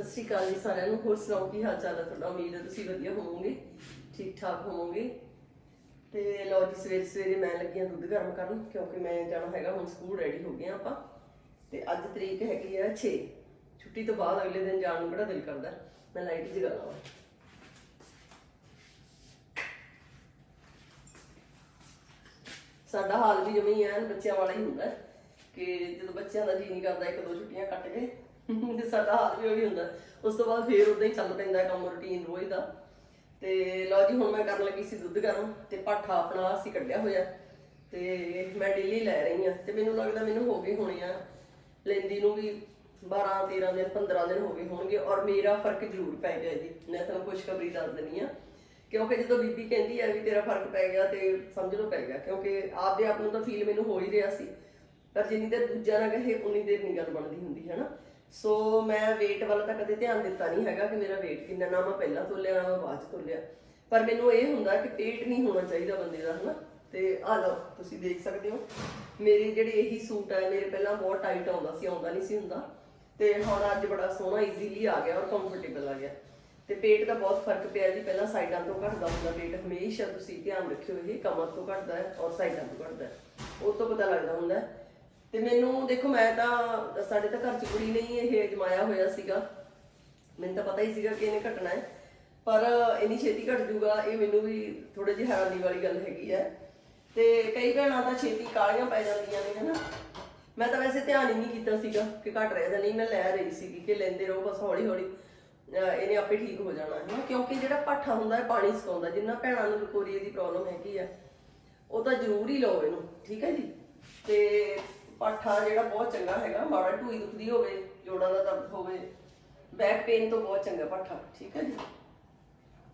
ਸਤਿ ਸ਼੍ਰੀ ਅਕਾਲ ਜੀ ਸਾਰਿਆਂ ਨੂੰ। ਹੋਰ ਸੁਣਾਓ, ਕੀ ਹਾਲ ਚਾਲ ਹੈ ਤੁਹਾਡਾ? ਉਮੀਦ ਹੈ ਤੁਸੀਂ ਵਧੀਆ ਹੋਵੋਗੇ, ਠੀਕ ਠਾਕ ਹੋਵੋਗੇ। ਤੇ ਲਓ ਜੀ, ਸਵੇਰੇ ਸਵੇਰੇ ਮੈਂ ਲੱਗੀ ਹਾਂ ਦੁੱਧ ਗਰਮ ਕਰਨ, ਕਿਉਂਕਿ ਮੈਂ ਜਾਣਾ ਹੈਗਾ, ਹੁਣ ਸਕੂਲ ਰੈਡੀ ਹੋ ਗਏ ਆਪਾਂ। ਤੇ ਅੱਜ ਤਰੀਕ ਹੈਗੀ ਆ 6 ਛੁੱਟੀ ਤੋਂ ਬਾਅਦ ਅਗਲੇ ਦਿਨ ਜਾਣ ਨੂੰ ਬੜਾ ਦਿਲ ਕਰਦਾ। ਮੈਂ ਲਾਈਟ ਜਗਾ ਲਵਾਂ ਸਾਡਾ ਹਾਲ ਵੀ ਜਮੀ ਐਨ, ਬੱਚਿਆਂ ਵਾਲਾ ਹੀ ਹੁੰਦਾ ਕਿ ਜਦੋਂ ਬੱਚਿਆਂ ਦਾ ਜੀ ਨਹੀਂ ਕਰਦਾ, ਇੱਕ ਦੋ ਛੁੱਟੀਆਂ ਕੱਟ ਕੇ ਸਾਡਾ ਹਾਲ ਵੀ ਉਹੀ ਹੁੰਦਾ। ਉਸ ਤੋਂ ਬਾਅਦ ਫੇਰ ਉਦਾਂ ਹੀ ਚੱਲ ਪੈਂਦਾ ਕੰਮ ਰੁਟੀਨ ਰੋਜ਼ ਦਾ। ਤੇ ਲਓ ਜੀ, ਹੁਣ ਮੈਂ ਕਰਨ ਲੱਗੀ ਸੀ ਦੁੱਧ ਗਰਮ ਤੇ ਪਾਠਾ ਆਪਣਾ ਅਸੀਂ ਕੱਢਿਆ ਹੋਇਆ। ਤੇ ਮੈਂ ਡੇਲੀ ਲੈ ਰਹੀ ਹਾਂ। ਤੇ ਮੈਨੂੰ ਲੱਗਦਾ ਮੈਨੂੰ ਹੋ ਗਏ ਹੋਣੇ ਆ, ਲੈਂਦੀ ਨੂੰ ਵੀ 12 13 ਦਿਨ 15 ਦਿਨ ਹੋ ਗਏ ਹੋਣਗੇ ਔਰ ਮੇਰਾ ਫ਼ਰਕ ਜ਼ਰੂਰ ਪੈ ਗਿਆ ਜੀ। ਮੈਂ ਤੁਹਾਨੂੰ ਖੁਸ਼ਖਬਰੀ ਦੱਸ ਦਿੰਨੀ ਆ ਕਿਉਂਕਿ ਜਦੋਂ ਬੀਬੀ ਕਹਿੰਦੀ ਆ ਵੀ ਤੇਰਾ ਫ਼ਰਕ ਪੈ ਗਿਆ ਤੇ ਸਮਝ ਲਓ ਪੈ ਗਿਆ, ਕਿਉਂਕਿ ਆਪਦੇ ਆਪ ਨੂੰ ਤਾਂ ਫੀਲ ਮੈਨੂੰ ਹੋ ਹੀ ਰਿਹਾ ਸੀ। ਪਰ ਜਿੰਨੀ ਦੇਰ ਦੂਜਾ ਨਾ ਕਹੇ, ਉਨੀ ਦੇਰ ਨਹੀਂ ਗੱਲ ਬਣਦੀ ਹੁੰਦੀ ਹੈ ਨਾ ਸੋ ਮੈਂ weight ਵੱਲ ਤਾਂ ਕਦੇ ਧਿਆਨ ਦਿੱਤਾ ਨਹੀਂ ਹੈਗਾ ਕਿ ਮੇਰਾ weight ਕਿੰਨਾ ਨਾ ਮੈਂ ਪਹਿਲਾਂ ਤੋਲਿਆ, ਨਾ ਮੈਂ ਬਾਅਦ ਚ ਤੋਲਿਆ। ਪਰ ਮੈਨੂੰ ਇਹ ਹੁੰਦਾ ਕਿ ਪੇਟ ਨਹੀਂ ਹੋਣਾ ਚਾਹੀਦਾ ਬੰਦੇ ਦਾ, ਹਨਾ? ਤੇ ਆ ਲਓ, ਤੁਸੀਂ ਦੇਖ ਸਕਦੇ ਹੋ। ਮੇਰੇ ਜਿਹੜੇ ਇਹੀ ਸੂਟ ਹੈ ਮੇਰੇ ਪਹਿਲਾਂ ਬਹੁਤ ਟਾਈਟ ਆਉਂਦਾ ਸੀ, ਆਉਂਦਾ ਨਹੀਂ ਸੀ ਹੁੰਦਾ। ਤੇ ਹੁਣ ਅੱਜ ਬੜਾ ਸੋਹਣਾ ਈਜ਼ੀਲੀ ਆ ਗਿਆ ਔਰ ਕੰਫਰਟੇਬਲ ਆ ਗਿਆ। ਤੇ ਪੇਟ ਦਾ ਬਹੁਤ ਫ਼ਰਕ ਪਿਆ ਜੀ, ਪਹਿਲਾਂ ਸਾਈਡਾਂ ਤੋਂ ਘਟਦਾ ਹੁੰਦਾ ਪੇਟ। ਹਮੇਸ਼ਾ ਤੁਸੀਂ ਧਿਆਨ ਰੱਖਿਓ, ਇਹ ਕਮਰ ਤੋਂ ਘਟਦਾ ਹੈ ਔਰ ਸਾਈਡਾਂ ਤੋਂ ਘਟਦਾ ਹੈ। ਉਹ ਤੋਂ ਪਤਾ ਲੱਗਦਾ ਹੁੰਦਾ ਹੈ। ਤੇ ਮੈਨੂੰ, ਦੇਖੋ, ਮੈਂ ਤਾਂ ਸਾਡੇ ਤਾਂ ਘਰ ਚ ਕੁੜੀ ਨਹੀਂ, ਇਹ ਅਜਮਾਇਆ ਹੋਇਆ ਸੀਗਾ। ਮੈਨੂੰ ਤਾਂ ਪਤਾ ਹੀ ਸੀਗਾ ਕਿ ਇਹਨੇ ਘਟਣਾ ਹੈ। ਪਰ ਇੰਨੀ ਛੇਤੀ ਘਟ ਜੂਗਾ, ਇਹ ਮੈਨੂੰ ਵੀ ਥੋੜੀ ਜਿਹੀ ਹੈਰਾਨੀ ਵਾਲੀ ਗੱਲ ਹੈਗੀ ਹੈ। ਤੇ ਕਈ ਭੈਣਾਂ ਤਾਂ ਛੇਤੀ ਕਾਲੀਆਂ ਪੈ ਜਾਂਦੀਆਂ ਨੇ, ਹਨਾ। ਮੈਂ ਤਾਂ ਵੈਸੇ ਧਿਆਨ ਹੀ ਨਹੀਂ ਕੀਤਾ ਸੀਗਾ ਕਿ ਘਟ ਰਿਹਾ ਜਾਂ ਨਹੀਂ ਮੈਂ ਲੈ ਰਹੀ ਸੀਗੀ ਕਿ ਲੈਂਦੇ ਰਹੋ ਬਸ ਹੌਲੀ ਹੌਲੀ ਇਹਨੇ ਆਪੇ ਠੀਕ ਹੋ ਜਾਣਾ ਹੈ ਕਿਉਂਕਿ ਜਿਹੜਾ ਪਾਠਾ ਹੁੰਦਾ ਹੈ, ਪਾਣੀ ਸੁਕਾਉਂਦਾ ਜਿੰਨਾ ਭੈਣਾਂ ਨੂੰ ਲਕੋਰੀਏ ਦੀ ਪ੍ਰੋਬਲਮ ਹੈਗੀ ਆ ਉਹ ਤਾਂ ਜ਼ਰੂਰ ਹੀ ਲਓ ਇਹਨੂੰ, ਠੀਕ ਹੈ ਜੀ? ਤੇ ਪਾਠਾ ਜਿਹੜਾ ਬਹੁਤ ਚੰਗਾ ਹੈਗਾ, ਮਾੜਾ ਢੂਈ ਦੁਖਦੀ ਹੋਵੇ, ਜੋੜਾਂ ਦਾ ਦਰਦ ਹੋਵੇ ਬੈਕ ਪੇਨ ਤੋਂ ਬਹੁਤ ਚੰਗਾ ਪਾਠਾ, ਠੀਕ ਹੈ ਜੀ?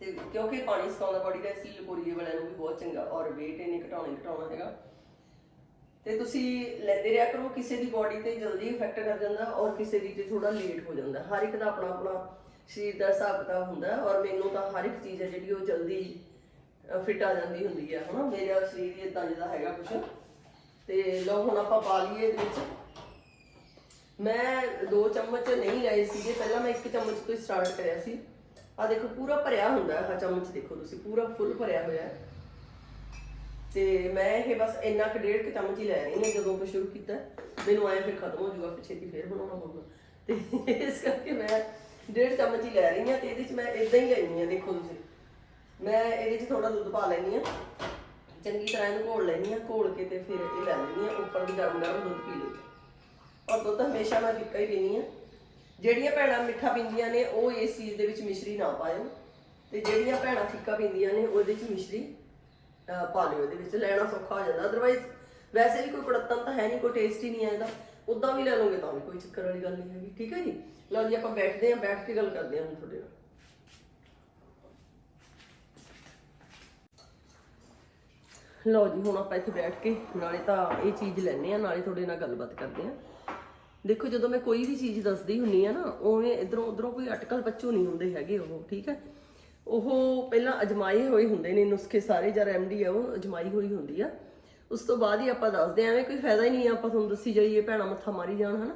ਤੇ ਕਿਉਂਕਿ ਪਾਣੀ ਸੁਕਾਉਂਦਾ ਬੋਡੀ ਦਾ, ਇਸ ਲਈ ਲਕੋਰੀਏ ਵਾਲਿਆਂ ਨੂੰ ਵੀ ਬਹੁਤ ਚੰਗਾ, ਔਰ weight ਇਹਨੇ ਘਟਾਉਣਾ ਘਟਾਉਣਾ ਹੈਗਾ। ਤੇ ਤੁਸੀਂ ਲੈਂਦੇ ਰਿਹਾ ਕਰੋ, ਕਿਸੇ ਦੀ ਬਾਡੀ ਤੇ ਜਲਦੀ ਇਫੈਕਟ ਕਰ ਜਾਂਦਾ, ਔਰ ਕਿਸੇ ਦੀ ਤੇ ਥੋੜਾ ਲੇਟ ਹੋ ਜਾਂਦਾ। ਹਰ ਇੱਕ ਦਾ ਆਪਣਾ ਆਪਣਾ ਸਰੀਰ ਦਾ ਹਿਸਾਬ ਕਿਤਾਬ ਹੁੰਦਾ, ਔਰ ਮੈਨੂੰ ਤਾਂ ਹਰ ਇੱਕ ਚੀਜ਼ ਹੈ ਜਿਹੜੀ ਉਹ ਜਲਦੀ ਫਿਟ ਆ ਜਾਂਦੀ ਹੁੰਦੀ ਹੈ, ਹਨਾ? ਮੇਰਾ ਸਰੀਰ ਇਦਾਂ ਜਿਹਦਾ ਹੈਗਾ ਕੁਛ। ਤੇ ਲਓ ਹੁਣ ਆਪਾਂ ਪਾ ਲਈਏ ਇਹਦੇ ਵਿੱਚ। ਮੈਂ ਦੋ ਚਮਚ ਨਹੀਂ ਲਏ ਸੀਗੇ, ਪਹਿਲਾਂ ਮੈਂ ਇੱਕ ਚਮਚ ਤੋਂ ਸਟਾਰਟ ਕਰਿਆ ਸੀ। ਆ ਦੇਖੋ, ਪੂਰਾ ਭਰਿਆ ਹੁੰਦਾ ਹੈ, ਆਹ ਚਮਚ ਦੇਖੋ ਤੁਸੀਂ, ਪੂਰਾ ਫੁੱਲ ਭਰਿਆ ਹੋਇਆ ਹੈ। ਤੇ ਮੈਂ ਇਹ ਬਸ ਇੰਨਾ ਕੁ, ਡੇਢ ਕੁ ਚਮਚ ਹੀ ਲੈ ਰਹੀ ਹਾਂ, ਜਦੋਂ ਤੋਂ ਸ਼ੁਰੂ ਕੀਤਾ। ਮੈਨੂੰ ਆਇਆ ਫਿਰ ਖਤਮ ਹੋ ਜਾਊਗਾ, ਫਿਰ ਛੇਤੀ ਫੇਰ ਬਣਾਉਣਾ ਪਊਗਾ। ਤੇ ਇਸ ਕਰਕੇ ਮੈਂ ਡੇਢ ਚਮਚ ਹੀ ਲੈ ਰਹੀ ਹਾਂ, ਤੇ ਇਹਦੇ ਚ ਮੈਂ ਇਦਾਂ ਹੀ ਲੈਣੀ ਆ ਦੇਖੋ ਤੁਸੀਂ। ਮੈਂ ਇਹਦੇ ਚ ਥੋੜਾ ਦੁੱਧ ਪਾ ਲੈਣੀ ਆ ਚੰਗੀ ਤਰ੍ਹਾਂ ਇਹਨੂੰ ਘੋਲ ਲੈਣੀ ਆ ਘੋਲ ਕੇ ਤੇ ਫਿਰ ਇਹ ਲੈ ਲੈਣੀ ਆ ਉੱਪਰ ਵੀ ਗਰਮ ਗਰਮ ਦੁੱਧ ਪੀ ਲਈ ਔਰ ਦੁੱਧ ਹਮੇਸ਼ਾ ਮੈਂ ਫਿੱਕਾ ਹੀ ਪੀਣੀ ਆ ਜਿਹੜੀਆਂ ਭੈਣਾਂ ਮਿੱਠਾ ਪੀਂਦੀਆਂ ਨੇ ਉਹ ਇਸ ਚੀਜ਼ ਦੇ ਵਿੱਚ ਮਿਸ਼ਰੀ ਨਾ ਪਾਇਓ। ਤੇ ਜਿਹੜੀਆਂ ਭੈਣਾਂ ਫਿੱਕਾ ਪੀਂਦੀਆਂ ਨੇ ਉਹਦੇ ਵਿੱਚ ਮਿਸ਼ਰੀ ਅਹ, ਪਾ ਲਿਓ। ਇਹਦੇ ਵਿੱਚ ਲੈਣਾ ਸੌਖਾ ਹੋ ਜਾਂਦਾ। ਅਦਰਵਾਈਜ਼ ਵੈਸੇ ਵੀ ਕੋਈ ਕੜਤਨ ਤਾਂ ਹੈ ਨਹੀਂ ਕੋਈ ਟੇਸਟ ਹੀ ਨਹੀਂ ਆ ਇਹਦਾ। ਉਦਾਂ ਵੀ ਲੈ ਲਓਗੇ ਤਾਂ ਵੀ ਕੋਈ ਚੱਕਰ ਵਾਲੀ ਗੱਲ ਨਹੀਂ ਹੈਗੀ। ਠੀਕ ਹੈ ਜੀ? ਲਓ ਜੀ ਆਪਾਂ ਬੈਠਦੇ ਹਾਂ ਬੈਠ ਕੇ ਗੱਲ ਕਰਦੇ ਹਾਂ ਹੁਣ ਤੁਹਾਡੇ ਨਾਲ। ਲਓ ਜੀ, ਹੁਣ ਆਪਾਂ ਇੱਥੇ ਬੈਠ ਕੇ ਨਾਲੇ ਤਾਂ ਇਹ ਚੀਜ਼ ਲੈਣੇ ਆ ਨਾਲੇ ਤੁਹਾਡੇ ਨਾਲ ਗੱਲਬਾਤ ਕਰਦੇ ਆ ਦੇਖੋ, ਜਦੋਂ ਮੈਂ ਕੋਈ ਵੀ ਚੀਜ਼ ਦੱਸਦੀ ਹੁੰਨੀ ਆ ਨਾ, ਉਵੇਂ ਇਧਰੋਂ ਉਧਰੋਂ ਕੋਈ ਅਟਕਲ ਬੱਚੂ ਨਹੀਂ ਹੁੰਦੇ ਹੈਗੇ ਉਹ, ਠੀਕ ਹੈ? ਉਹ ਪਹਿਲਾਂ ਅਜਮਾਏ ਹੋਏ ਹੁੰਦੇ ਨੇ, ਨੁਸਖੇ ਸਾਰੇ ਜਾਂ ਰੈਮਡੀ ਆ, ਉਹ ਅਜਮਾਈ ਹੋਈ ਹੁੰਦੀ ਆ। ਉਸ ਤੋਂ ਬਾਅਦ ਹੀ ਆਪਾਂ ਦੱਸਦੇ ਆਂ ਐਵੇਂ ਕੋਈ ਫਾਇਦਾ ਹੀ ਨਹੀਂ ਆਪਾਂ ਤੁਹਾਨੂੰ ਦੱਸੀ ਜਾਈਏ, ਭੈਣਾ ਮੱਥਾ ਮਾਰੀ ਜਾਣ, ਹਨਾ?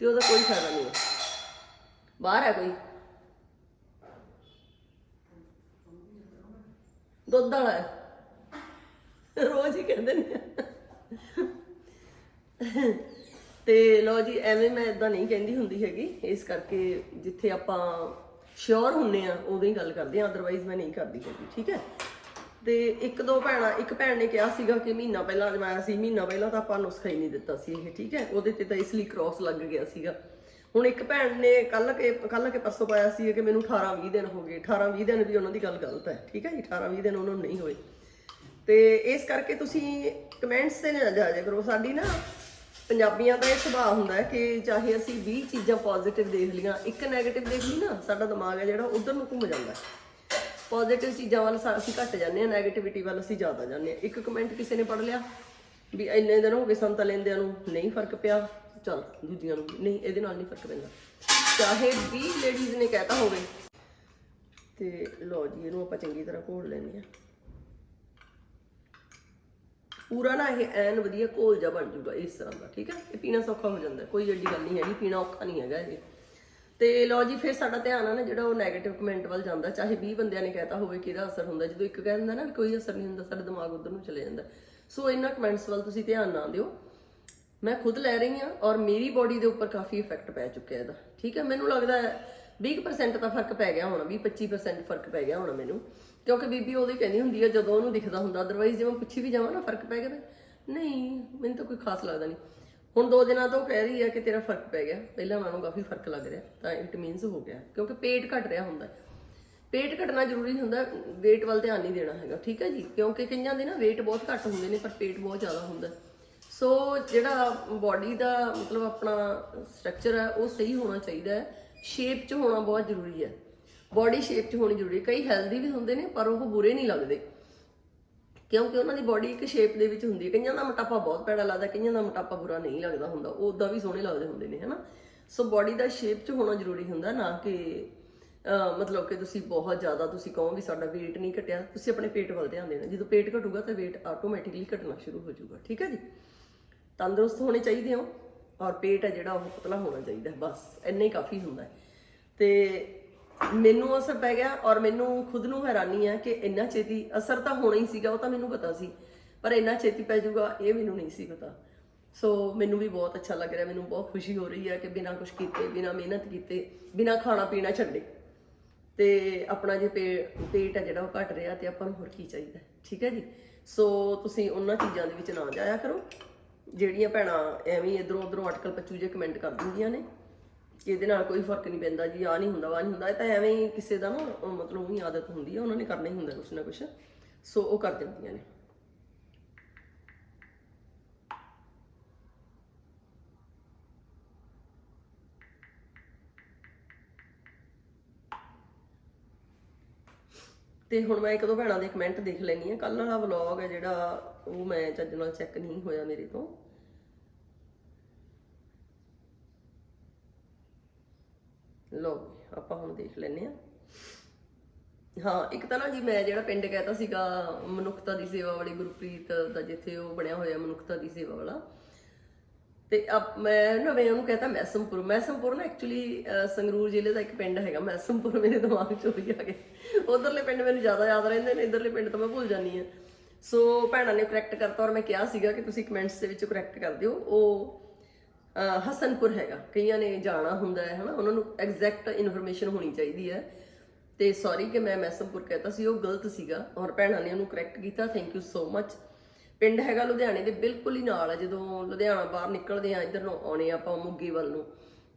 ਤੇ ਉਹਦਾ ਕੋਈ ਫਾਇਦਾ ਨਹੀਂ ਬਾਹਰ ਹੈ ਕੋਈ? ਦੁੱਧ ਵਾਲਾ ਰੋਜ਼ ਹੀ ਕਹਿੰਦੇ ਨੇ। ਤੇ ਲੋ ਜੀ, ਐਵੇਂ ਮੈਂ ਇਦਾਂ ਨਹੀਂ ਕਹਿੰਦੀ ਹੁੰਦੀ ਹੈਗੀ। ਇਸ ਕਰਕੇ ਜਿੱਥੇ ਆਪਾਂ ਸ਼ੋਰ ਹੁੰਨੇ ਆ ਉਦੋਂ ਹੀ ਗੱਲ ਕਰਦੇ ਆ। ਅਦਰਵਾਈਜ਼ ਮੈਂ ਨਹੀਂ ਕਰਦੀ ਹੈਗੀ, ਠੀਕ ਹੈ? ਤੇ ਇੱਕ ਦੋ ਭੈਣਾਂ, ਇੱਕ ਭੈਣ ਨੇ ਕਿਹਾ ਸੀਗਾ ਕਿ ਮਹੀਨਾ ਪਹਿਲਾਂ ਅਜਮਾਇਆ ਸੀ। ਮਹੀਨਾ ਪਹਿਲਾਂ ਤਾਂ ਆਪਾਂ ਨੁਸਖਾ ਹੀ ਨਹੀਂ ਦਿੱਤਾ ਸੀ ਇਹ, ਠੀਕ ਹੈ? ਉਹਦੇ ਤੇ ਤਾਂ ਇਸ ਲਈ ਕ੍ਰਾਸ ਲੱਗ ਗਿਆ ਸੀਗਾ। ਹੁਣ ਇੱਕ ਭੈਣ ਨੇ ਕੱਲ ਕੇ ਕੱਲ ਕੇ ਪਰਸੋਂ ਪਾਇਆ ਸੀ ਕਿ ਮੈਨੂੰ 18 20 ਦਿਨ ਹੋ ਗਏ। 18 20 ਦਿਨ ਵੀ ਉਹਨਾਂ ਦੀ ਗੱਲ ਗਲਤ ਹੈ, ਠੀਕ ਹੈ ਜੀ? 18 20 ਦਿਨ ਉਹਨਾਂ ਨੂੰ ਨਹੀਂ ਹੋਏ। ਤੇ ਇਸ ਕਰਕੇ ਤੁਸੀਂ ਕਮੈਂਟਸ ਤੇ ਨਾ ਜਾ ਕਰੋ। ਸਾਡੀ ਨਾ ਪੰਜਾਬੀਆਂ ਦਾ ਇਹ ਸੁਭਾਅ ਹੁੰਦਾ ਹੈ ਕਿ ਚਾਹੇ ਅਸੀਂ 20 ਚੀਜ਼ਾਂ ਪੋਜ਼ਿਟਿਵ ਦੇਖ ਲੀਆਂ ਇੱਕ 네ਗੇਟਿਵ ਦੇਖ ਲਈ ਨਾ, ਸਾਡਾ ਦਿਮਾਗ ਹੈ ਜਿਹੜਾ ਉਧਰ ਨੂੰ ਘੁੰਮ ਜਾਂਦਾ ਹੈ। ਪੋਜ਼ਿਟਿਵ ਚੀਜ਼ਾਂ ਵੱਲ ਅਸੀਂ ਘੱਟ ਜਾਂਦੇ ਹਾਂ 네ਗੇਟਿਵਿਟੀ ਵੱਲ ਅਸੀਂ ਜ਼ਿਆਦਾ ਜਾਂਦੇ ਹਾਂ। ਇੱਕ ਕਮੈਂਟ ਕਿਸੇ ਨੇ ਪੜ੍ਹ ਲਿਆ ਵੀ ਇੰਨੇ ਦਿਨ ਹੋ ਗਏ ਸੰਤਾਂ ਲੈਂਦਿਆਂ ਨੂੰ, ਨਹੀਂ ਫ਼ਰਕ ਪਿਆ, ਚਲ ਦੂਜੀਆਂ ਨੂੰ, ਨਹੀਂ, ਇਹਦੇ ਨਾਲ ਨਹੀਂ ਫ਼ਰਕ ਪੈਂਦਾ। ਚਾਹੇ 20 ਲੇਡੀਜ਼ ਨੇ ਕਹਿਤਾ ਹੋਵੇ। ਤੇ ਲਓ ਜੀ, ਇਹਨੂੰ ਆਪਾਂ ਚੰਗੀ ਤਰ੍ਹਾਂ ਘੋਲ ਲੈਂਦੇ ਹਾਂ। ਪੂਰਾ ਨਾ ਇਹ ਐਨ ਵਧੀਆ ਘੋਲ ਜਾ ਬਣ ਜੂਗਾ ਇਸ ਤਰ੍ਹਾਂ ਦਾ, ਠੀਕ ਹੈ? ਇਹ ਪੀਣਾ ਸੌਖਾ ਹੋ ਜਾਂਦਾ, ਕੋਈ ਏਡੀ ਗੱਲ ਨਹੀਂ ਹੈਗੀ, ਪੀਣਾ ਔਖਾ ਨਹੀਂ ਹੈਗਾ ਇਹ। ਤੇ ਲਓ ਜੀ, ਫਿਰ ਸਾਡਾ ਧਿਆਨ ਆ ਨਾ ਜਿਹੜਾ ਉਹ 네ਗੇਟਿਵ ਕਮੈਂਟ ਵੱਲ ਜਾਂਦਾ, ਚਾਹੇ 20 ਬੰਦਿਆਂ ਨੇ ਕਹਿਤਾ ਹੋਵੇ ਕਿ ਇਹਦਾ ਅਸਰ ਹੁੰਦਾ, ਜਦੋਂ ਇੱਕ ਕਹਿ ਦਿੰਦਾ ਨਾ ਕੋਈ ਅਸਰ ਨਹੀਂ ਹੁੰਦਾ, ਸਾਡਾ ਦਿਮਾਗ ਉਧਰ ਨੂੰ ਚਲੇ ਜਾਂਦਾ। ਸੋ ਇਹਨਾਂ ਕਮੈਂਟਸ ਵੱਲ ਤੁਸੀਂ ਧਿਆਨ ਨਾ ਦਿਓ। ਮੈਂ ਖੁਦ ਲੈ ਰਹੀ ਹਾਂ ਔਰ ਮੇਰੀ ਬਾਡੀ ਦੇ ਉੱਪਰ ਕਾਫੀ ਇਫੈਕਟ ਪੈ ਚੁੱਕਿਆ ਇਹਦਾ, ਠੀਕ ਹੈ? ਮੈਨੂੰ ਲੱਗਦਾ ਹੈ 20% ਤਾਂ ਫ਼ਰਕ ਪੈ ਗਿਆ ਹੋਣਾ 20-25% ਫ਼ਰਕ ਪੈ ਗਿਆ ਹੋਣਾ ਮੈਨੂੰ। ਕਿਉਂਕਿ ਬੀਬੀ ਉਹਦੀ ਕਹਿੰਦੀ ਹੁੰਦੀ ਹੈ ਜਦੋਂ ਉਹਨੂੰ ਦਿਖਦਾ ਹੁੰਦਾ ਅਦਰਵਾਈਜ਼ ਜੇ ਮੈਂ ਪੁੱਛੀ ਵੀ ਜਾਵਾਂ ਨਾ, ਫ਼ਰਕ ਪੈ ਗਿਆ ਤਾਂ ਨਹੀਂ, ਮੈਨੂੰ ਤਾਂ ਕੋਈ ਖਾਸ ਲੱਗਦਾ ਨਹੀਂ। ਹੁਣ ਦੋ ਦਿਨਾਂ ਤੋਂ ਕਹਿ ਰਹੀ ਹੈ ਕਿ ਤੇਰਾ ਫ਼ਰਕ ਪੈ ਗਿਆ। ਪਹਿਲਾਂ ਨਾਲੋਂ ਕਾਫੀ ਫ਼ਰਕ ਲੱਗ ਰਿਹਾ, ਤਾਂ ਇਟ ਮੀਨਸ ਹੋ ਗਿਆ। ਕਿਉਂਕਿ ਪੇਟ ਘਟ ਰਿਹਾ ਹੁੰਦਾ। ਪੇਟ ਘਟਣਾ ਜ਼ਰੂਰੀ ਹੁੰਦਾ, weight ਵੱਲ ਧਿਆਨ ਨਹੀਂ ਦੇਣਾ ਹੈਗਾ, ਠੀਕ ਹੈ ਜੀ? ਕਿਉਂਕਿ ਕਈਆਂ ਦੇ ਨਾ weight ਬਹੁਤ ਘੱਟ ਹੁੰਦੇ ਨੇ, ਪਰ ਪੇਟ ਬਹੁਤ ਜ਼ਿਆਦਾ ਹੁੰਦਾ। ਸੋ ਜਿਹੜਾ ਬਾਡੀ ਦਾ ਮਤਲਬ ਆਪਣਾ ਸਟਰਕਚਰ ਹੈ, ਉਹ ਸਹੀ ਹੋਣਾ ਚਾਹੀਦਾ ਹੈ। ਸ਼ੇਪ 'ਚ ਹੋਣਾ ਬਹੁਤ ਜ਼ਰੂਰੀ ਹੈ। ਬਾਡੀ ਸ਼ੇਪ 'ਚ ਹੋਣੀ ਜ਼ਰੂਰੀ ਕਈ ਹੈਲਦੀ ਵੀ ਹੁੰਦੇ ਨੇ, ਪਰ ਉਹ ਬੁਰੇ ਨਹੀਂ ਲੱਗਦੇ। ਕਿਉਂਕਿ ਉਹਨਾਂ ਦੀ ਬਾਡੀ ਇੱਕ ਸ਼ੇਪ ਦੇ ਵਿੱਚ ਹੁੰਦੀ ਹੈ। ਕਈਆਂ ਦਾ ਮੋਟਾਪਾ ਬਹੁਤ ਭੈੜਾ ਲੱਗਦਾ, ਕਈਆਂ ਦਾ ਮੋਟਾਪਾ ਬੁਰਾ ਨਹੀਂ ਲੱਗਦਾ ਹੁੰਦਾ। ਉਹ ਉਦਾਂ ਵੀ ਸੋਹਣੇ ਲੱਗਦੇ ਹੁੰਦੇ ਨੇ, ਹਨਾ? ਸੋ ਬਾਡੀ ਦਾ ਸ਼ੇਪ 'ਚ ਹੋਣਾ ਜ਼ਰੂਰੀ ਹੁੰਦਾ, ਨਾ ਕਿ ਮਤਲਬ ਕਿ ਤੁਸੀਂ ਬਹੁਤ ਜ਼ਿਆਦਾ ਤੁਸੀਂ ਕਹੋ ਵੀ ਸਾਡਾ weight ਨਹੀਂ ਘਟਿਆ। ਤੁਸੀਂ ਆਪਣੇ ਪੇਟ ਵੱਲ ਧਿਆਨ ਦੇਣਾ। ਜਦੋਂ ਪੇਟ ਘਟੂਗਾ ਤਾਂ weight ਆਟੋਮੈਟਿਕਲੀ ਘਟਣਾ ਸ਼ੁਰੂ ਹੋ ਜਾਊਗਾ। ਠੀਕ ਹੈ ਜੀ? ਤੰਦਰੁਸਤ ਹੋਣੇ ਚਾਹੀਦੇ ਹੋ। ਔਰ ਪੇਟ ਹੈ ਜਿਹੜਾ, ਉਹ ਪਤਲਾ ਹੋਣਾ ਚਾਹੀਦਾ ਬਸ, ਇੰਨਾ ਹੀ ਕਾਫੀ ਹੁੰਦਾ ਹੈ। ਤੇ ਮੈਨੂੰ ਅਸਰ ਪੈ ਗਿਆ ਔਰ ਮੈਨੂੰ ਖੁਦ ਨੂੰ ਹੈਰਾਨੀ ਹੈ ਕਿ ਇੰਨਾ ਛੇਤੀ ਅਸਰ ਤਾਂ ਹੋਣਾ ਹੀ ਸੀਗਾ, ਉਹ ਤਾਂ ਮੈਨੂੰ ਪਤਾ ਸੀ, ਪਰ ਇੰਨਾ ਛੇਤੀ ਪੈ ਜਾਊਗਾ, ਇਹ ਮੈਨੂੰ ਨਹੀਂ ਸੀ ਪਤਾ। ਸੋ ਮੈਨੂੰ ਵੀ ਬਹੁਤ ਅੱਛਾ ਲੱਗ ਰਿਹਾ, ਮੈਨੂੰ ਬਹੁਤ ਖੁਸ਼ੀ ਹੋ ਰਹੀ ਹੈ ਕਿ ਬਿਨਾਂ ਕੁਝ ਕੀਤੇ, ਬਿਨਾਂ ਮਿਹਨਤ ਕੀਤੇ, ਬਿਨਾਂ ਖਾਣਾ ਪੀਣਾ ਛੱਡੇ। ਤੇ ਆਪਣਾ ਜੇ ਪੇ- ਪੇਟ ਹੈ ਜਿਹੜਾ ਉਹ ਘਟ ਰਿਹਾ ਤੇ ਆਪਾਂ ਨੂੰ ਹੋਰ ਕੀ ਚਾਹੀਦਾ, ਠੀਕ ਹੈ ਜੀ? ਸੋ ਤੁਸੀਂ ਉਹਨਾਂ ਚੀਜ਼ਾਂ ਦੇ ਵਿੱਚ ਨਾ ਜਾਇਆ ਕਰੋ, ਜਿਹੜੀਆਂ ਭੈਣਾਂ ਐਵੇਂ ਇਧਰੋਂ ਉਧਰੋਂ ਅਟਕਲ ਪੱਚੂ ਜੇ ਕਮੈਂਟ ਕਰ ਦਿੰਦੀਆਂ ਨੇ। ਇਹਦੇ ਨਾਲ ਕੋਈ ਫ਼ਰਕ ਨਹੀਂ ਪੈਂਦਾ ਜੀ ਆ ਨਹੀਂ ਹੁੰਦਾ ਵਾ ਨਹੀਂ ਹੁੰਦਾ। ਇਹ ਤਾਂ ਐਵੇਂ ਹੀ ਕਿਸੇ ਦਾ ਨਾ ਅਹ ਮਤਲਬ ਉਹੀ ਆਦਤ ਹੁੰਦੀ ਹੈ ਉਹਨਾਂ ਨੇ ਕਰਨਾ ਹੀ ਹੁੰਦਾ ਕੁਛ ਨਾ ਕੁਛ। ਸੋ ਉਹ ਕਰ ਦਿੰਦੀਆਂ ਨੇ। ਤੇ ਹੁਣ ਮੈਂ ਇੱਕ ਦੋ ਭੈਣਾਂ ਦੇ ਕਮੈਂਟ ਦੇਖ ਲੈਣੀ ਆ। ਕੱਲ ਵਾਲਾ ਵਲੌਗ ਹੈ ਜਿਹੜਾ, ਉਹ ਮੈਂ ਚੱਜ ਨਾਲ ਚੈੱਕ ਨਹੀਂ ਹੋਇਆ ਮੇਰੇ ਤੋਂ। ਲੋ ਆਪਾਂ ਹੁਣ ਦੇਖ ਲੈਨੇ ਆ ਹਾਂ, ਇੱਕ ਤਾਂ ਨਾ ਜੀ ਮੈਂ ਜਿਹੜਾ ਪਿੰਡ ਕਹਿਤਾ ਸੀਗਾ, ਮਨੁੱਖਤਾ ਦੀ ਸੇਵਾ ਵਾਲੀ ਗੁਰਪ੍ਰੀਤ ਦਾ ਜਿੱਥੇ ਉਹ ਬਣਿਆ ਹੋਇਆ ਮਨੁੱਖਤਾ ਦੀ ਸੇਵਾ ਵਾਲਾ। ਤੇ ਅਬ ਮੈਂ ਨਾ ਉਹਨੂੰ ਕਹਤਾ ਮੈਸਮਪੁਰ। ਮੈਸਮਪੁਰ ਨਾ ਐਕਚੁਅਲੀ ਸੰਗਰੂਰ ਜ਼ਿਲ੍ਹੇ ਦਾ ਇੱਕ ਪਿੰਡ ਹੈਗਾ, ਮੈਸਮਪੁਰ ਮੇਰੇ ਦਿਮਾਗ ਚ ਹੀ ਆ ਗਿਆ। ਉਧਰਲੇ ਪਿੰਡ ਮੈਨੂੰ ਜ਼ਿਆਦਾ ਯਾਦ ਰਹਿੰਦੇ ਨੇ, ਇਧਰਲੇ ਪਿੰਡ ਤਾਂ ਮੈਂ ਭੁੱਲ ਜਾਂਦੀ ਆ ਸੋ ਭੈਣਾਂ ਨੇ ਕਰੈਕਟ ਕਰਤਾ ਔਰ ਮੈਂ ਕਿਹਾ ਸੀਗਾ ਕਿ ਤੁਸੀਂ ਕਮੈਂਟਸ ਦੇ ਵਿੱਚ ਕਰੈਕਟ ਕਰ ਦਿਓ। ਉਹ ਹਸਨਪੁਰ ਹੈਗਾ। ਕਈਆਂ ਨੇ ਜਾਣਾ ਹੁੰਦਾ ਹੈ, ਹਨਾ? ਉਹਨਾਂ ਨੂੰ ਐਗਜ਼ੈਕਟ ਇਨਫੋਰਮੇਸ਼ਨ ਹੋਣੀ ਚਾਹੀਦੀ ਹੈ। ਤੇ ਸੌਰੀ ਕਿ ਮੈਂ ਮੈਸਮਪੁਰ ਕਹਤਾ ਸੀ, ਉਹ ਗਲਤ ਸੀਗਾ ਔਰ ਭੈਣਾਂ ਨੇ ਉਹਨੂੰ ਕਰੈਕਟ ਕੀਤਾ। ਥੈਂਕ ਯੂ ਸੋ ਮੱਚ ਪਿੰਡ ਹੈਗਾ ਲੁਧਿਆਣੇ ਦੇ, ਬਿਲਕੁਲ ਹੀ ਨਾਲ ਹੈ। ਜਦੋਂ ਲੁਧਿਆਣਾ ਬਾਹਰ ਨਿਕਲਦੇ ਆ ਇੱਧਰ ਨੂੰ ਆਉਣੇ ਆਪਾਂ ਮੁੱਗੀ ਵੱਲ ਨੂੰ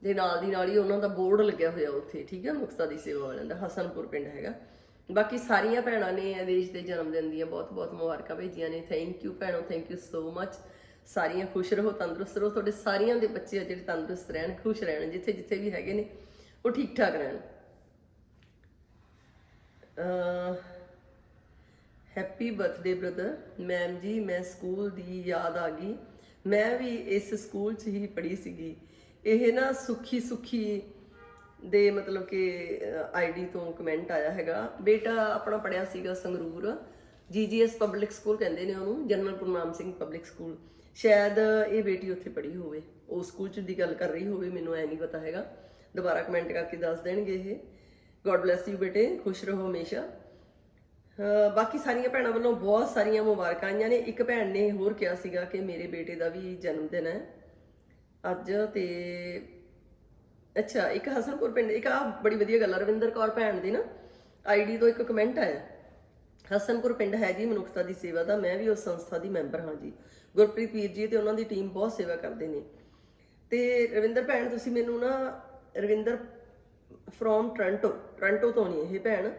ਦੇ ਨਾਲ ਦੀ ਨਾਲ ਹੀ ਉਹਨਾਂ ਦਾ ਬੋਰਡ ਲੱਗਿਆ ਹੋਇਆ ਉੱਥੇ, ਠੀਕ ਹੈ? ਮੁਕਤਾ ਦੀ ਸੇਵਾ ਵਾਲਿਆਂ ਦਾ, ਹਸਨਪੁਰ ਪਿੰਡ ਹੈਗਾ। ਬਾਕੀ ਸਾਰੀਆਂ ਭੈਣਾਂ ਨੇ ਆਦੇਸ਼ ਦੇ ਜਨਮ ਦਿਨ ਦੀਆਂ ਬਹੁਤ ਬਹੁਤ ਮੁਬਾਰਕਾਂ ਭੇਜੀਆਂ ਨੇ। ਥੈਂਕ ਯੂ ਭੈਣੋ ਥੈਂਕ ਯੂ ਸੋ ਮੱਚ ਸਾਰੀਆਂ ਖੁਸ਼ ਰਹੋ, ਤੰਦਰੁਸਤ ਰਹੋ। ਤੁਹਾਡੇ ਸਾਰਿਆਂ ਦੇ ਬੱਚੇ ਆ ਜਿਹੜੇ ਤੰਦਰੁਸਤ ਰਹਿਣ, ਖੁਸ਼ ਰਹਿਣ, ਜਿੱਥੇ ਜਿੱਥੇ ਵੀ ਹੈਗੇ ਨੇ, ਉਹ ਠੀਕ ਠਾਕ ਰਹਿਣ। ਹੈਪੀ ਬਰਥਡੇ ਬ੍ਰਦਰ ਮੈਮ ਜੀ, ਮੈਂ ਸਕੂਲ ਦੀ ਯਾਦ ਆ ਗਈ। ਮੈਂ ਵੀ ਇਸ ਸਕੂਲ 'ਚ ਹੀ ਪੜ੍ਹੀ ਸੀਗੀ। ਇਹ ਨਾ ਸੁਖੀ ਸੁਖੀ ਦੇ ਮਤਲਬ ਕਿ ਆਈਡੀ ਤੋਂ ਕਮੈਂਟ ਆਇਆ ਹੈਗਾ। ਬੇਟਾ ਆਪਣਾ ਪੜਿਆ ਸੀਗਾ ਸੰਗਰੂਰ। ਜੀਜੀਐਸ ਪਬਲਿਕ ਸਕੂਲ ਕਹਿੰਦੇ ਨੇ ਉਹਨੂੰ general Gurnam Singh public school ਸ਼ਾਇਦ ਇਹ ਬੇਟੀ ਉੱਥੇ ਪੜ੍ਹੀ ਹੋਵੇ, ਉਹ ਸਕੂਲ 'ਚ ਦੀ ਗੱਲ ਕਰ ਰਹੀ ਹੋਵੇ, ਮੈਨੂੰ ਐ ਨਹੀਂ ਪਤਾ ਹੈਗਾ। ਦੁਬਾਰਾ ਕਮੈਂਟ ਕਰਕੇ ਦੱਸ ਦੇਣਗੇ ਇਹ। ਗੋਡ ਬlesਸ ਯੂ ਬੇਟੇ, ਖੁਸ਼ ਰਹੋ ਹਮੇਸ਼ਾ। ਬਾਕੀ ਸਾਰੀਆਂ ਭੈਣਾਂ ਵੱਲੋਂ ਬਹੁਤ ਸਾਰੀਆਂ ਮੁਬਾਰਕਾਂ ਆਈਆਂ ਨੇ। ਇੱਕ ਭੈਣ ਨੇ ਹੋਰ ਕਿਹਾ ਸੀਗਾ ਕਿ ਮੇਰੇ ਬੇਟੇ ਦਾ ਵੀ ਜਨਮ ਦਿਨ ਹੈ ਅੱਜ ਤੇ ਅੱਛਾ, ਇੱਕ ਹਸਨਪੁਰ ਪਿੰਡ, ਇੱਕ ਆ ਬੜੀ ਵਧੀਆ ਗੱਲ ਆ, ਰਵਿੰਦਰ ਕੌਰ ਭੈਣ ਦੀ ਨਾ, ਆਈਡੀ ਤੋਂ ਇੱਕ ਕਮੈਂਟ ਆਇਆ। ਹਸਨਪੁਰ ਪਿੰਡ ਹੈ ਜੀ ਮਨੁੱਖਤਾ ਦੀ ਸੇਵਾ ਦਾ, ਮੈਂ ਵੀ ਉਸ ਸੰਸਥਾ ਦੀ ਮੈਂਬਰ ਹਾਂ ਜੀ। ਗੁਰਪ੍ਰੀਤ ਵੀਰ ਜੀ ਤੇ ਉਹਨਾਂ ਦੀ ਟੀਮ ਬਹੁਤ ਸੇਵਾ ਕਰਦੇ ਨੇ। ਤੇ ਰਵਿੰਦਰ ਭੈਣ, ਤੁਸੀਂ ਮੈਨੂੰ ਨਾ ਰਵਿੰਦਰ ਫਰੋਮ ਟ੍ਰਾਂਟੋ ਟ੍ਰਾਂਟੋ ਤੋਂ ਨਹੀਂ ਇਹ ਭੈਣ।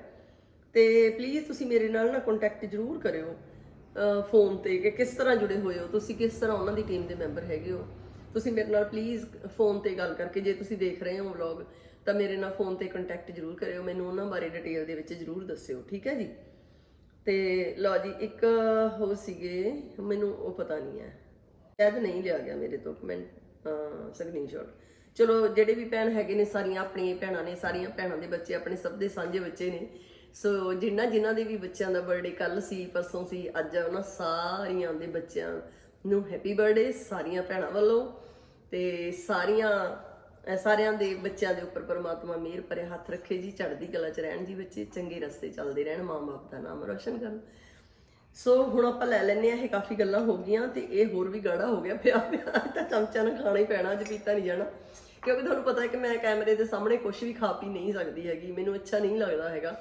ਤੇ ਪਲੀਜ਼ ਤੁਸੀਂ ਮੇਰੇ ਨਾਲ ਨਾ ਕੰਟੈਕਟ ਜ਼ਰੂਰ ਕਰਿਓ ਫੋਨ ਤੇ ਕਿ ਕਿਸ ਤਰ੍ਹਾਂ ਜੁੜੇ ਹੋਏ ਹੋ, ਤੁਸੀਂ ਕਿਸ ਤਰ੍ਹਾਂ ਉਹਨਾਂ ਦੀ ਟੀਮ ਦੇ ਮੈਂਬਰ ਹੈਗੇ ਹੋ। ਤੁਸੀਂ ਮੇਰੇ ਨਾਲ ਪਲੀਜ਼ ਫੋਨ ਤੇ ਗੱਲ ਕਰਕੇ, ਜੇ ਤੁਸੀਂ ਦੇਖ ਰਹੇ ਹੋ ਵਲੌਗ ਤਾਂ ਮੇਰੇ ਨਾਲ ਫੋਨ ਤੇ ਕੰਟੈਕਟ ਜ਼ਰੂਰ ਕਰਿਓ, ਮੈਨੂੰ ਉਹਨਾਂ ਬਾਰੇ ਡਿਟੇਲ ਦੇ ਵਿੱਚ ਜ਼ਰੂਰ ਦੱਸਿਓ, ਠੀਕ ਹੈ ਜੀ? ਤੇ ਲਓ ਜੀ, ਇੱਕ ਹੋ ਸੀਗੇ, ਮੈਨੂੰ ਉਹ ਪਤਾ ਨਹੀਂ ਹੈ। ਸ਼ਾਇਦ ਨਹੀਂ ਲਿਆ ਗਿਆ ਮੇਰੇ ਤੋਂ ਕਮੈਂਟ ਸਕਰੀਨਸ਼ਾਟ ਚਲੋ, ਜਿਹੜੇ ਵੀ ਭੈਣ ਹੈਗੇ ਨੇ, ਸਾਰੀਆਂ ਆਪਣੀਆਂ ਭੈਣਾਂ ਨੇ, ਸਾਰੀਆਂ ਭੈਣਾਂ ਦੇ ਬੱਚੇ ਆਪਣੇ ਸਭ ਦੇ ਸਾਂਝੇ ਬੱਚੇ ਨੇ। ਸੋ ਜਿਨ੍ਹਾਂ ਜਿਨ੍ਹਾਂ ਦੇ ਵੀ ਬੱਚਿਆਂ ਦਾ ਬਰਥਡੇ ਕੱਲ ਸੀ, ਪਰਸੋਂ ਸੀ, ਅੱਜ ਆ ਉਹਨਾਂ ਸਾਰੀਆਂ ਦੇ ਬੱਚਿਆਂ ਨੂੰ ਹੈਪੀ ਬਰਥਡੇ ਸਾਰੀਆਂ ਭੈਣਾਂ ਵੱਲੋਂ। ਤੇ ਸਾਰੀਆਂ ਸਾਰਿਆਂ ਦੇ ਬੱਚਿਆਂ ਦੇ ਉੱਪਰ ਪਰਮਾਤਮਾ ਮਿਹਰ ਭਰੇ ਹੱਥ ਰੱਖੇ ਜੀ, ਚੜ੍ਹਦੀ ਕਲਾ 'ਚ ਰਹਿਣ ਜੀ ਬੱਚੇ, ਚੰਗੇ ਰਸਤੇ ਚੱਲਦੇ ਰਹਿਣ, ਮਾਂ-ਬਾਪ ਦਾ ਨਾਮ ਰੋਸ਼ਨ ਕਰਨ। ਸੋ ਹੁਣ ਆਪਾਂ ਲੈ ਲੈਨੇ ਆ ਇਹ ਕਾਫੀ ਗੱਲਾਂ ਹੋ ਗਈਆਂ ਤੇ ਇਹ ਹੋਰ ਵੀ ਗਾੜਾ ਹੋ ਗਿਆ ਪਿਆ ਪਿਆ ਤਾਂ ਚਮਚਾ ਨਾਲ ਖਾਣਾ ਹੀ ਪੈਣਾ, ਅੱਜ ਪੀਤਾ ਨਹੀਂ ਜਾਣਾ। ਕਿਉਂਕਿ ਤੁਹਾਨੂੰ ਪਤਾ ਹੈ ਕਿ ਮੈਂ ਕੈਮਰੇ ਦੇ ਸਾਹਮਣੇ ਕੁਝ ਵੀ ਖਾ ਪੀ ਨਹੀਂ ਸਕਦੀ ਹੈਗੀ, ਮੈਨੂੰ ਅੱਛਾ ਨਹੀਂ ਲੱਗਦਾ ਹੈਗਾ।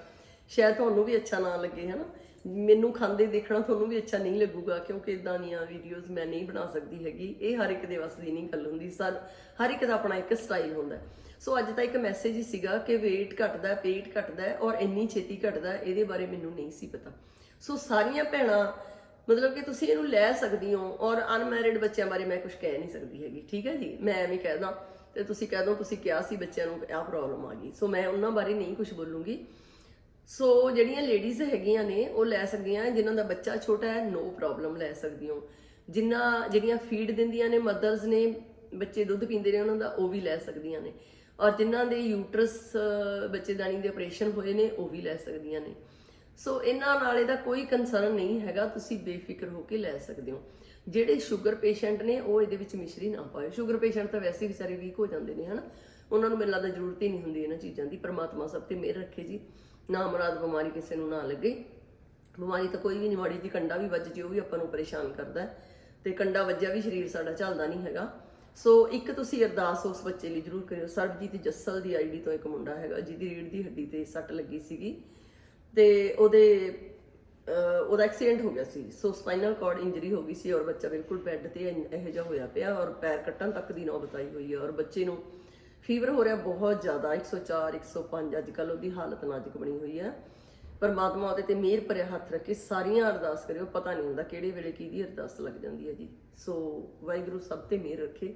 ਸ਼ਾਇਦ ਤੁਹਾਨੂੰ ਵੀ ਅੱਛਾ ਨਾ ਲੱਗੇ, ਹਨਾ? ਮੈਨੂੰ ਖਾਂਦੇ ਦੇਖਣਾ ਤੁਹਾਨੂੰ ਵੀ ਅੱਛਾ ਨਹੀਂ ਲੱਗੂਗਾ, ਕਿਉਂਕਿ ਇਦਾਂ ਦੀਆਂ ਵੀਡੀਓਜ਼ ਮੈਂ ਨਹੀਂ ਬਣਾ ਸਕਦੀ ਹੈਗੀ। ਇਹ ਹਰ ਇੱਕ ਦੇ ਵੱਸ ਦੀ ਨਹੀਂ ਗੱਲ ਹੁੰਦੀ, ਸਰ, ਹਰ ਇੱਕ ਦਾ ਆਪਣਾ ਇੱਕ ਸਟਾਈਲ ਹੁੰਦਾ ਸੋ ਅੱਜ ਤਾਂ ਇੱਕ ਮੈਸੇਜ ਹੀ ਸੀਗਾ ਕਿ weight ਘਟਦਾ ਹੈ ਪੇਟ ਘਟਦਾ ਔਰ ਇੰਨੀ ਛੇਤੀ ਘਟਦਾ ਇਹਦੇ ਬਾਰੇ ਮੈਨੂੰ ਨਹੀਂ ਸੀ ਪਤਾ। ਸੋ ਸਾਰੀਆਂ ਭੈਣਾਂ, ਮਤਲਬ ਕਿ ਤੁਸੀਂ ਇਹਨੂੰ ਲੈ ਸਕਦੀ ਹੋ ਔਰ ਅਨਮੈਰਿਡ ਬੱਚਿਆਂ ਬਾਰੇ ਮੈਂ ਕੁਝ ਕਹਿ ਨਹੀਂ ਸਕਦੀ ਹੈਗੀ, ਠੀਕ ਹੈ ਜੀ? ਮੈਂ ਐਵੇਂ ਕਹਿਦਾ ਤੇ ਤੁਸੀਂ ਕਹਿ ਦੋ, ਤੁਸੀਂ ਕਿਹਾ ਸੀ ਬੱਚਿਆਂ ਨੂੰ ਆਹ ਪ੍ਰੋਬਲਮ ਆ ਗਈ। ਸੋ ਮੈਂ ਉਹਨਾਂ ਬਾਰੇ ਨਹੀਂ ਕੁਝ ਬੋਲੂੰਗੀ। ਸੋ ਜਿਹੜੀਆਂ ਲੇਡੀਜ਼ ਹੈਗੀਆਂ ਨੇ, ਉਹ ਲੈ ਸਕਦੀਆਂ, ਜਿਨ੍ਹਾਂ ਦਾ ਬੱਚਾ ਛੋਟਾ ਹੈ ਨੋ ਪ੍ਰੋਬਲਮ ਲੈ ਸਕਦੀ ਹੋ। ਜਿਨ੍ਹਾਂ ਜਿਹੜੀਆਂ ਫੀਡ ਦਿੰਦੀਆਂ ਨੇ ਮਦਰਸ ਨੇ, ਬੱਚੇ ਦੁੱਧ ਪੀਂਦੇ ਨੇ, ਉਹਨਾਂ ਦਾ, ਉਹ ਵੀ ਲੈ ਸਕਦੀਆਂ ਨੇ। ਔਰ ਜਿਨ੍ਹਾਂ ਦੇ ਯੂਟਰਸ ਬੱਚੇਦਾਨੀ ਦੇ ਆਪਰੇਸ਼ਨ ਹੋਏ ਨੇ, ਉਹ ਵੀ ਲੈ ਸਕਦੀਆਂ ਨੇ। ਸੋ ਇਹਨਾਂ ਨਾਲ ਇਹਦਾ ਕੋਈ ਕੰਸਰਨ ਨਹੀਂ ਹੈਗਾ, ਤੁਸੀਂ ਬੇਫਿਕਰ ਹੋ ਕੇ ਲੈ ਸਕਦੇ ਹੋ। ਜਿਹੜੇ ਸ਼ੂਗਰ ਪੇਸ਼ੈਂਟ ਨੇ, ਉਹ ਇਹਦੇ ਵਿੱਚ ਮਿਸ਼ਰੀ ਨਾ ਪਾਏ ਸ਼ੂਗਰ ਪੇਸ਼ੈਂਟ ਤਾਂ ਵੈਸੇ ਹੀ ਵਿਚਾਰੇ ਵੀਕ ਹੋ ਜਾਂਦੇ ਨੇ, ਹਨਾ? ਉਹਨਾਂ ਨੂੰ ਮੈਨੂੰ ਲੱਗਦਾ ਜ਼ਰੂਰਤ ਹੀ ਨਹੀਂ ਹੁੰਦੀ ਇਹਨਾਂ ਚੀਜ਼ਾਂ ਦੀ। ਪਰਮਾਤਮਾ ਸਭ ਤੇ ਮਿਹਰ ਰੱਖੇ ਜੀ। ਨਾ ਮੁਰਾਦ ਬਿਮਾਰੀ ਕਿਸੇ ਨੂੰ ਨਾ ਲੱਗੇ। ਬਿਮਾਰੀ ਤਾਂ ਕੋਈ ਵੀ ਨਹੀਂ ਮਾੜੀ ਜੀ ਕੰਡਾ ਵੀ ਵੱਜ ਜੇ, ਉਹ ਵੀ ਆਪਾਂ ਨੂੰ ਪਰੇਸ਼ਾਨ ਕਰਦਾ ਹੈ। ਤੇ ਕੰਡਾ ਵੱਜਿਆ ਵੀ ਸਰੀਰ ਸਾਡਾ ਚੱਲਦਾ ਨਹੀਂ ਹੈਗਾ। ਸੋ ਇੱਕ ਤੁਸੀਂ ਅਰਦਾਸ ਉਸ ਬੱਚੇ ਲਈ ਜ਼ਰੂਰ ਕਰਿਓ। ਸਰਬਜੀਤ ਜੱਸਲ ਦੀ ਆਈਡੀ ਤੋਂ ਇੱਕ ਮੁੰਡਾ ਹੈਗਾ, ਜਿਹਦੀ ਰੀੜ ਦੀ ਹੱਡੀ ਤੇ ਸੱਟ ਲੱਗੀ ਸੀਗੀ। ਤੇ ਉਹਦੇ ਉਹਦਾ ਐਕਸੀਡੈਂਟ ਹੋ ਗਿਆ ਸੀ। ਸੋ ਸਪਾਈਨਲ ਕਾਰਡ ਇੰਜਰੀ ਹੋ ਗਈ ਸੀ ਔਰ ਬੱਚਾ ਬਿਲਕੁਲ ਬੈੱਡ ਤੇ ਇਹੋ ਜਿਹਾ ਹੋਇਆ ਪਿਆ ਔਰ ਪੈਰ ਕੱਟਣ ਤੱਕ ਦੀ ਨੌਬਤ ਆਈ ਹੋਈ ਹੈ ਔਰ ਬੱਚੇ ਨੂੰ ਫੀਵਰ ਹੋ ਰਿਹਾ ਬਹੁਤ ਜ਼ਿਆਦਾ 104 105 ਅੱਜ ਕੱਲ ਉਹਦੀ ਹਾਲਤ ਨਾਜ਼ੁਕ ਬਣੀ ਹੋਈ ਹੈ। ਪਰਮਾਤਮਾ ਉਹਦੇ ਤੇ ਮਿਹਰ ਭਰਿਆ ਹੱਥ ਰੱਖੇ, ਸਾਰੀਆਂ ਅਰਦਾਸ ਕਰਿਓ, ਪਤਾ ਨਹੀਂ ਹੁੰਦਾ ਕਿਹੜੇ ਵੇਲੇ ਕਿਹਦੀ ਅਰਦਾਸ ਲੱਗ ਜਾਂਦੀ ਹੈ ਜੀ। ਸੋ ਵਾਹਿਗੁਰੂ ਸਭ ਤੇ ਮਿਹਰ ਰੱਖੇ,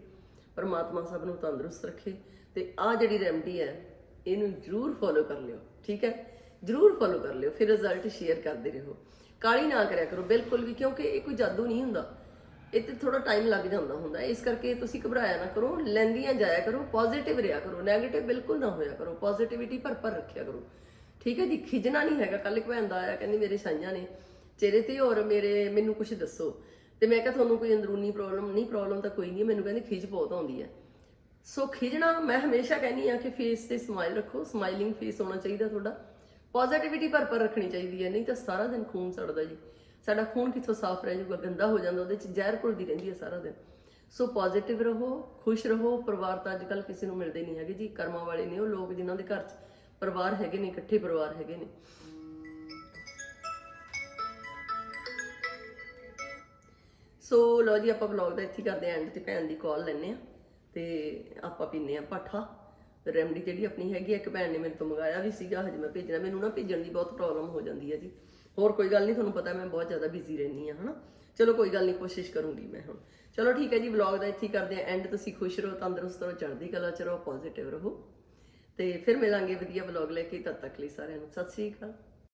ਪਰਮਾਤਮਾ ਸਭ ਨੂੰ ਤੰਦਰੁਸਤ ਰੱਖੇ ਤੇ ਆ ਜਿਹੜੀ ਰੈਮਡੀ ਹੈ, ਇਹਨੂੰ ਜਰੂਰ ਫੋਲੋ ਕਰ ਲਿਓ, ਠੀਕ ਹੈ? ਜਰੂਰ ਫੋਲੋ ਕਰ ਲਿਓ, ਫਿਰ ਰਿਜ਼ਲਟ ਸ਼ੇਅਰ ਕਰਦੇ ਰਹੋ। ਕਾਲੀ ਨਾ ਕਰਿਆ ਕਰੋ, ਬਿਲਕੁਲ ਵੀ, ਕਿਉਂਕਿ ਇਹ ਕੋਈ ਜਾਦੂ ਨਹੀਂ ਹੁੰਦਾ। ਇਹ ਤੇ ਥੋੜਾ ਟਾਈਮ ਲੱਗ ਜਾਂਦਾ ਹੁੰਦਾ। ਇਸ ਕਰਕੇ ਤੁਸੀਂ ਘਬਰਾਇਆ ਨਾ ਕਰੋ, ਲੈਂਦੀਆਂ ਜਾਇਆ ਕਰੋ ਪੋਜ਼ਿਟਿਵ ਰਿਹਾ ਕਰੋ। 네ਗੇਟਿਵ ਬਿਲਕੁਲ ਨਾ ਹੋਇਆ ਕਰੋ। ਪੋਜ਼ਿਟਿਵਿਟੀ ਭਰ ਭਰ ਰੱਖਿਆ ਕਰੋ। ਠੀਕ ਹੈ ਜੀ? ਖਿਜਣਾ ਨਹੀਂ ਹੈਗਾ। ਕੱਲ ਇੱਕ ਭੈਣ ਦਾ ਆਇਆ, ਕਹਿੰਦੀ ਮੇਰੇ ਸਾਈਆਂ ਨੇ ਚਿਹਰੇ ਤੇ ਔਰ ਮੇਰੇ ਮੈਨੂੰ ਕੁਝ ਦੱਸੋ। ਤੇ ਮੈਂ ਕਿਹਾ ਤੁਹਾਨੂੰ ਕੋਈ ਅੰਦਰੂਨੀ ਪ੍ਰੋਬਲਮ ਨਹੀਂ ਪ੍ਰੋਬਲਮ ਤਾਂ ਕੋਈ ਨਹੀਂ। ਮੈਨੂੰ ਕਹਿੰਦੀ ਖਿਜ ਬਹੁਤ ਆਉਂਦੀ ਹੈ। ਸੋ ਖਿਜਣਾ, ਮੈਂ ਹਮੇਸ਼ਾ ਕਹਿੰਦੀ ਆ ਕਿ ਫੇਸ ਤੇ ਸਮਾਈਲ ਰੱਖੋ। ਸਮਾਈਲਿੰਗ ਫੇਸ ਹੋਣਾ ਚਾਹੀਦਾ ਤੁਹਾਡਾ। ਪੋਜ਼ਿਟਿਵਿਟੀ ਭਰ ਭਰ ਰੱਖਣੀ ਚਾਹੀਦੀ ਹੈ। ਨਹੀਂ ਤਾਂ ਸਾਰਾ ਦਿਨ ਖੂਨ ਸੜਦਾ ਜੀ। ਸਾਡਾ ਖੂਨ ਕਿੱਥੋਂ ਸਾਫ਼ ਰਹਿ ਜਾਊਗਾ ਗੰਦਾ ਹੋ ਜਾਂਦਾ ਉਹਦੇ ਚ ਜ਼ਹਿਰ ਘੁਲਦੀ ਰਹਿੰਦੀ ਹੈ ਸਾਰਾ ਦਿਨ। ਸੋ ਪੋਜ਼ਿਟਿਵ ਰਹੋ ਖੁਸ਼ ਰਹੋ ਪਰਿਵਾਰ ਤਾਂ ਅੱਜ ਕੱਲ ਕਿਸੇ ਨੂੰ ਮਿਲਦੇ ਨਹੀਂ ਹੈਗੇ ਜੀ ਕਰਮਾਂ ਵਾਲੇ ਨੇ ਉਹ ਲੋਕ ਜਿਨ੍ਹਾਂ ਦੇ ਘਰ 'ਚ ਪਰਿਵਾਰ ਹੈਗੇ ਨੇ ਇਕੱਠੇ ਪਰਿਵਾਰ ਹੈਗੇ ਨੇ। ਸੋ ਲੋ ਜੀ ਆਪਾਂ ਵਲੌਗ ਦਾ ਇੱਥੇ ਕਰਦੇ ਕਰਦੇ ਐਂਡ ਤੇ ਭੈਣ ਦੀ ਕਾਲ ਲੈਣੇ ਆ ਤੇ ਆਪਾਂ ਪੀਨੇ ਆ ਪਾਠਾ ਰੈਮਡੀ ਜਿਹੜੀ ਆਪਣੀ ਹੈਗੀ ਆ, ਇੱਕ ਭੈਣ ਨੇ ਮੇਰੇ ਤੋਂ ਮੰਗਾਇਆ ਵੀ ਸੀਗਾ ਹਜੇ ਮੈਂ ਭੇਜਣਾ ਮੈਨੂੰ ਨਾ ਭੇਜਣ ਦੀ ਬਹੁਤ ਪ੍ਰੋਬਲਮ ਹੋ ਜਾਂਦੀ ਹੈ ਜੀ। ਹੋਰ ਕੋਈ ਗੱਲ ਨਹੀਂ, ਤੁਹਾਨੂੰ ਪਤਾ ਮੈਂ ਬਹੁਤ ਜ਼ਿਆਦਾ ਬਿਜ਼ੀ ਰਹਿੰਦੀ ਆ ਹਨਾ? ਚਲੋ ਕੋਈ ਗੱਲ ਨਹੀਂ, ਕੋਸ਼ਿਸ਼ ਕਰੂੰਗੀ ਮੈਂ ਹੁਣ। ਚਲੋ ਠੀਕ ਹੈ ਜੀ ਵਲੌਗ ਦਾ ਇੱਥੇ ਕਰਦੇ ਆ ਐਂਡ ਤੁਸੀਂ ਖੁਸ਼ ਰਹੋ, ਤੰਦਰੁਸਤ ਰਹੋ, ਚੜ੍ਹਦੀ ਕਲਾ ਚ ਰਹੋ ਪੋਜ਼ਿਟਿਵ ਰਹੋ। ਤੇ ਫਿਰ ਮਿਲਾਂਗੇ ਵਧੀਆ ਵਲੌਗ ਲੈ ਕੇ ਤਦ ਤੱਕ ਲਈ ਸਾਰਿਆਂ ਨੂੰ। ਸਤਿ ਸ੍ਰੀ ਅਕਾਲ।